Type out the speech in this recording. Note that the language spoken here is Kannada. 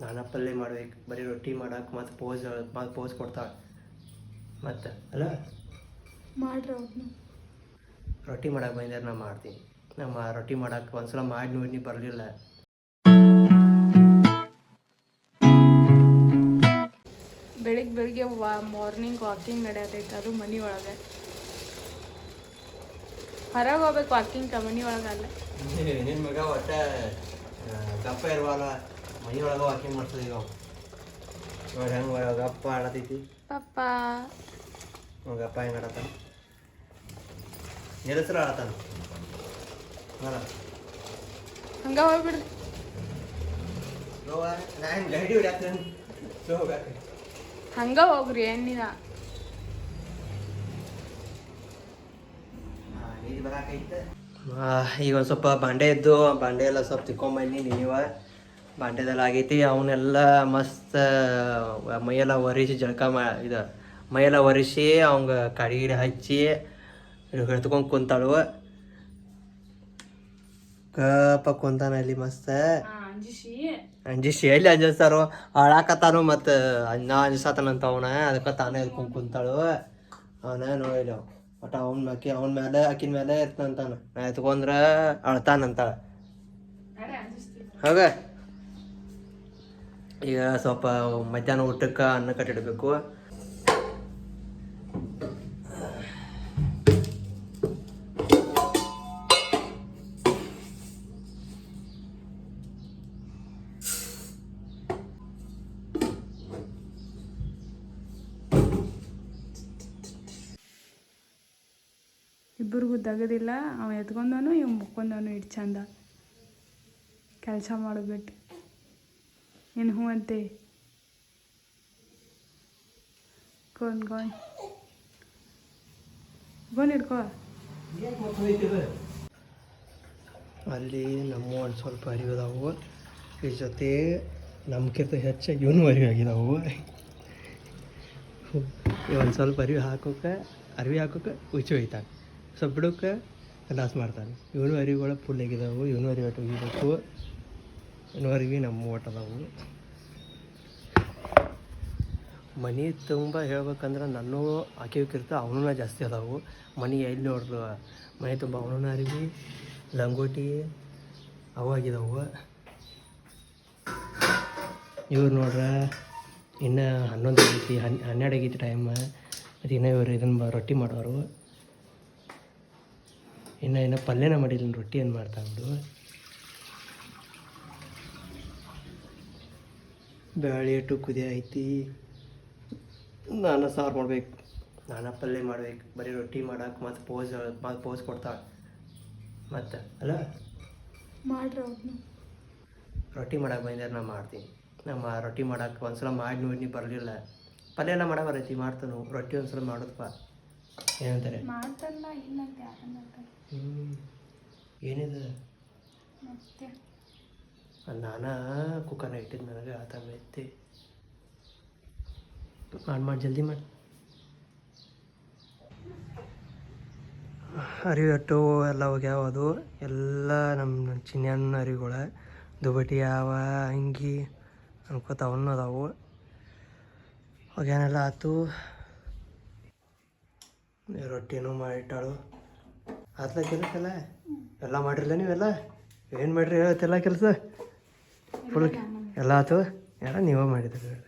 ನಾನಾ ಪಲ್ಯ ಮಾಡ್ಬೇಕು ಬರೀ ರೊಟ್ಟಿ ಮಾಡಕ್ಕೆ ಮತ್ತು ಪೋಸ್ ಮತ್ತು ಪೋಸ್ ಕೊಡ್ತಾಳೆ ಮತ್ತು ಅಲ್ಲ? ಮಾಡ್ರಿ ರೊಟ್ಟಿ ಮಾಡಕ್ಕೆ ಬಂದಿದ್ದಾರೆ ನಾನು ಮಾಡ್ತೀನಿ. ನಮ್ಮ ರೊಟ್ಟಿ ಮಾಡಕ್ಕೆ ಒಂದ್ಸಲ ಮಾಡಿ ನೋಡಿ ಬರಲಿಲ್ಲ. ಬೆಳಿಗ್ಗೆ ಬೆಳಿಗ್ಗೆ ವಾ ಮಾರ್ನಿಂಗ್ ವಾಕಿಂಗ್ ನಡೆಯತೈತೆ ಅದು ಮನೆ ಒಳಗೆ. ಹೊರಗೆ ಹೋಗ್ಬೇಕು ವಾಕಿಂಗ್ ಮನೆ ಒಳಗೆ ಅಲ್ಲ ನಿನ್ನ ಮಗ ಒಟ್ಟ ದಪ್ಪ ಇರುವಲ್ಲ ಮನೆಯೊಳಗೆ ವಾಕಿಂಗ್ ಮಾಡ್ತದೆ ಈಗ ನೋಡಿ ಹೆಂಗೆ ಗಪ್ಪ ಆಡತೈತಿ. ಪಪ್ಪ ಅವ್ನ್ ಅಪ್ಪ ಹೆಂಗೆ ಆಡತಾನ. ನಿಲ್ಲಿಸ್ರ ಆಡತಾನ. ಅಲ್ಲ ಹಂಗ ಹೋಗ್ಬಿಡ್ರಿ. ನಾನು ಗಾಡಿ ಹೊಡ್ಯಾಕ್ತೇನೆ? ಸ್ಲೋ ಹಂಗ ಹೋಗ್ರಿ ಏನಿಲ್ಲ ಈಗ ಒಂದು ಸ್ವಲ್ಪ ಬಾಂಡೆ ಇದ್ದು ಬಾಂಡೆ ಎಲ್ಲ ಸ್ವಲ್ಪ ತಿಕ್ಕೊಂಬನ್ನಿ ನೀವ. ಬಾಂಡೆದೆಲ್ಲ ಆಗೈತಿ ಅವನ್ನೆಲ್ಲ ಮಸ್ತ್ ಮೈಯೆಲ್ಲ ಒರೆಸಿ ಜಳಕ ಮಾ ಇದು ಮೈಯೆಲ್ಲ ಒರೆಸಿ ಅವಂಗ ಕಡಿ ಗಿಡಿ ಹಚ್ಚಿ ಹಿಡ್ಕೊಂಡು ಕುಂತಾಳು ಕಪ್ಪ ಕುಂತಾನ ಅಲ್ಲಿ ಮಸ್ತ್. ಅಂಜಿಸಿ. ಅಂಜಿಸಿ ಎಲ್ಲಿ ಅಂಜಿಸ್ತಾರೋ ಹಾಳಾಕತ್ತಾನು ಮತ್ತು ಅನ್ನ ಅಂಜಿಸತಾನಂತ ಅವನ ಅದಕ್ಕೆ ತಾನೇ ಹಿಡ್ಕೊಂಡು ಕುಂತಾಳು. ಅವನ ನೋಡಿಲ್ಲ ಒಟ್ಟು ಅವನ ಮಕ್ಕಿ ಅವನ ಮೇಲೆ ಅಕ್ಕಿನ ಮೇಲೆ ಇರ್ತಾನಂತಾನ ನಾ ಎತ್ಕೊಂಡ್ರ ಅಳ್ತಾನಂತಾಳ. ಹಾಗ. ಈಗ ಸ್ವಲ್ಪ ಮಧ್ಯಾಹ್ನ ಊಟಕ್ಕೆ ಅನ್ನ ಕಟ್ಟಿಡಬೇಕು. ಇಬ್ಬರಿಗೂ ತಗದಿಲ್ಲ ಅವ ಎತ್ಕೊಂಡವನು ಇವ್ ಮುಕ್ಕೊಂಡವನು ಇಟ್ಟು ಚಂದ. ಕೆಲಸ ಮಾಡೋಬಿಟ್ಟು ಏನು ಹ್ಞೂ ಅಂತೆ? ಗೋನ್ ಹಿಡ್ಕೋ. ಅಲ್ಲಿ ನಮ್ಮ ಒಂದು ಸ್ವಲ್ಪ ಅರಿವು ಅದಾವು ಈ ಜೊತೆ ನಮ್ಗಿಂತ ಹೆಚ್ಚಾಗಿ ಇವನು ಅರಿವು ಆಗಿದಾವು ಒಂದು ಸ್ವಲ್ಪ ಅರಿವಿ ಹಾಕೋಕೆ ಅರಿವಿ ಹಾಕೋಕೆ ಉಚ್ಚಿ ಒಯ್ತಾನೆ ಸ್ವಲ್ಪ ಬಿಡೋಕೆ ಲಾಸ್ ಮಾಡ್ತಾನೆ. ಇವನು ಅರಿವುಗಳು ಫುಲ್ ಆಗಿದಾವು ಇವನು ಅರಿವಿ ಒಟ್ಟು ಒಗಿಬೇಕು ಇವನು ಅರಿವಿ ನಮ್ಮ ಒಟ್ಟು ಅದಾವು ಮನೆ ತುಂಬ ಹೇಳ್ಬೇಕಂದ್ರೆ ನನ್ನೂ ಹಾಕಿರ್ತ ಅವನೂ ಜಾಸ್ತಿ ಅದಾವು. ಮನೆ ಎಲ್ಲಿ ನೋಡ್ರು ಮನೆ ತುಂಬ ಅವನೂ ಅರಿವಿ ಲಂಗೋಟಿ ಅವಾಗಿದಾವು ಇವ್ರು ನೋಡ್ರ, ಇನ್ನು ಹನ್ನೊಂದು ಆಗೈತಿ ಹನ್, ಹನ್ನೆರಡು ಆಗೈತಿ ಟೈಮ್ ಮತ್ತು ಇನ್ನೂ ಇವರು ಇದನ್ನು ರೊಟ್ಟಿ ಮಾಡೋರು. ಇನ್ನು ಇನ್ನೂ ಪಲ್ಯನ ಮಾಡಿಲ್ಲ ರೊಟ್ಟಿ ಏನು ಮಾಡ್ತಾ ಬಿಡು ಬೇಳೆ ಇಟ್ಟು ಕುದಿ ಐತಿ. ನಾನು ಸಾರು ಮಾಡ್ಬೇಕು. ನಾನು ಪಲ್ಯ ಮಾಡ್ಬೇಕು. ಬರೀ ರೊಟ್ಟಿ ಮಾಡಕ್ಕೆ ಮತ್ತು ಪೋಸ್ ಮತ್ತು ಪೋಸ್ ಕೊಡ್ತಾಳೆ. ಮತ್ತು ಅಲ್ಲ? ಮಾಡ್ರಿ ರೊಟ್ಟಿ ಮಾಡಕ್ಕೆ ಬಂದಿದ್ದಾರೆ ನಾ ಮಾಡ್ತೀನಿ. ನಮ್ಮ ರೊಟ್ಟಿ ಮಾಡಕ್ಕೆ ಒಂದ್ಸಲ ಮಾಡಿ ನೋಡಿ ಬರಲಿಲ್ಲ. ಪಲ್ಯ ಎಲ್ಲ ಮಾಡೋ ಬರೈತಿ ಮಾಡ್ತಾನು ರೊಟ್ಟಿ ಒಂದ್ಸಲ ಮಾಡೋದಪ್ಪ ಏನಂತಾರೆ? ಹ್ಞೂ ಏನಿದೆ? ಮತ್ತೆ? ನಾನಾ ಕುಕ್ಕರ್ನ ಇಟ್ಟಿದ್ದು ನನಗೆ ಆತ ಐತಿ ಮಾಡಿ ಮಾಡಿ, ಜಲ್ದಿ ಮಾಡಿ. ಅರಿವಟ್ಟು ಎಲ್ಲ ಹೋಗ್ಯಾವ ಅದು. ಎಲ್ಲ ನಮ್ಮ ಚಿನ್ನ ಅರಿವುಗಳ ದುಬಟಿ ಯಾವ ಅಂಗಿ, ಅನ್ಕೋತ ಅದಾವು. ಹೋಗ್ಯಾನೆಲ್ಲ ಆತು. ರೊಟ್ಟಿನೂ ಮಾಡಿಟ್ಟಾಳು. ಆತ್ಲ ಕೆಲಸ ಎಲ್ಲ? ಎಲ್ಲ ಮಾಡಿರಲ್ಲ ನೀವೆಲ್ಲ? ಏನು ಮಾಡ್ರಿ? ಹೇಳತ್ತೆಲ್ಲ ಕೆಲಸ? ಫುಲ್ ಎಲ್ಲ ಆತು? ಎಲ್ಲ ನೀವೇ ಮಾಡಿದ್ರಿ